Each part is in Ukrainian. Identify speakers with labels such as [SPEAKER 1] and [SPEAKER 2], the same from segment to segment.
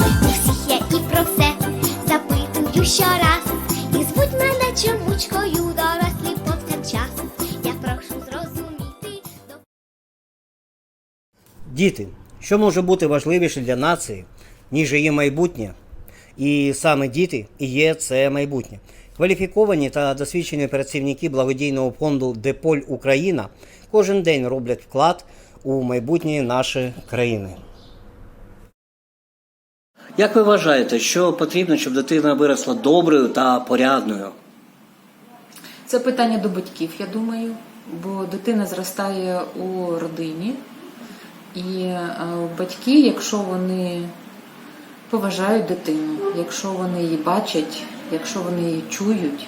[SPEAKER 1] У я і про все запитую щораз. І звуть мене чомучкою, дорослі повсякчас. Я прошу зрозуміти.
[SPEAKER 2] Діти, що може бути важливіше для нації, ніж її майбутнє? І саме діти і є це майбутнє. Кваліфіковані та досвідчені працівники благодійного фонду Деполь Україна кожен день роблять вклад у майбутнє нашої країни. Як ви вважаєте, що потрібно, щоб дитина виросла доброю та порядною?
[SPEAKER 3] Це питання до батьків, я думаю, бо дитина зростає у родині, і е, батьки, якщо вони поважають дитину, якщо вони її бачать, якщо вони її чують,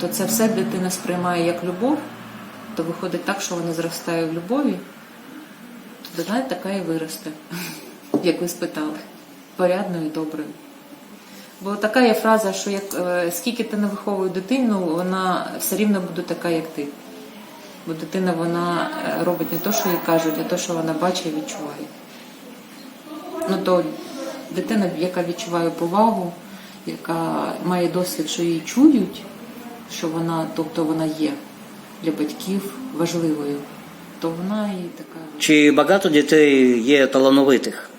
[SPEAKER 3] то це все дитина сприймає як любов, то виходить так, що вона зростає в любові, то дитина така і виросте, як ви спитали, порядною доброю. Бо така є фраза, що як е, скільки ти не виховуєш дитину, вона все рівно буде така, як ти. Бо дитина вона е, робить не те, що їй кажуть, а те, що вона бачить і відчуває. Ну то дитина, яка відчуває повагу, яка має досвід, що її чують, що вона, тобто вона є для батьків важливою, то вона і така.
[SPEAKER 2] Чи багато дітей є талановитих?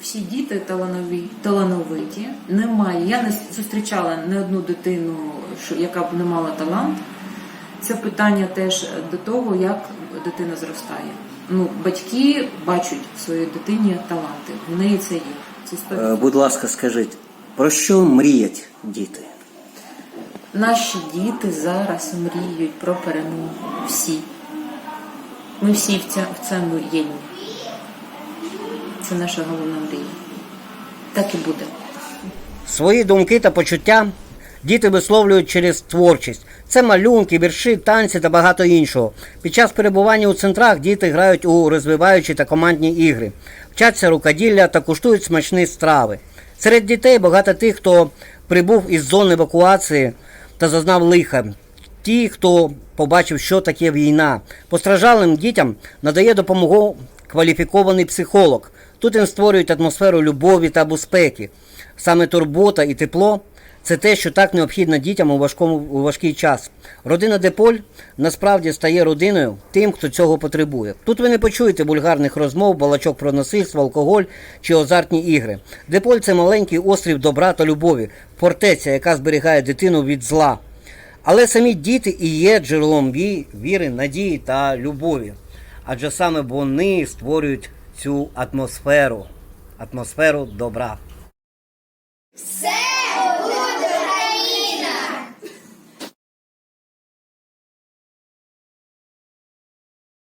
[SPEAKER 3] Всі діти таланові, талановиті. Немає. Я не зустрічала не одну дитину, яка б не мала талант. Це питання теж до того, як дитина зростає. Ну, батьки бачать в своїй дитині таланти. В неї це є. Це
[SPEAKER 2] Е, Будь ласка, скажіть, про що мріять діти?
[SPEAKER 3] Наші діти зараз мріють про перемогу. Всі. Ми всі в в цьому єдні. Це наша головна мрія. Так і буде.
[SPEAKER 2] Свої думки та почуття діти висловлюють через творчість. Це малюнки, вірші, танці та багато іншого. Під час перебування у центрах діти грають у розвиваючі та командні ігри, вчаться рукоділля та куштують смачні страви. Серед дітей багато тих, хто прибув із зон евакуації та зазнав лиха. Ті, хто побачив, що таке війна. Постраждалим дітям надає допомогу кваліфікований психолог. Тут він створюють атмосферу любові та безпеки. Саме турбота і тепло це те, що так необхідно дітям у важкому у важкий час. Родина Деполь насправді стає родиною тим, хто цього потребує. Тут ви не почуєте вульгарних розмов, балачок про насильство, алкоголь чи азартні ігри. Деполь це маленький острів добра та любові, фортеця, яка зберігає дитину від зла. Але самі діти і є джерелом віри, надії та любові, адже саме вони створюють цю атмосферу, атмосферу добра. Все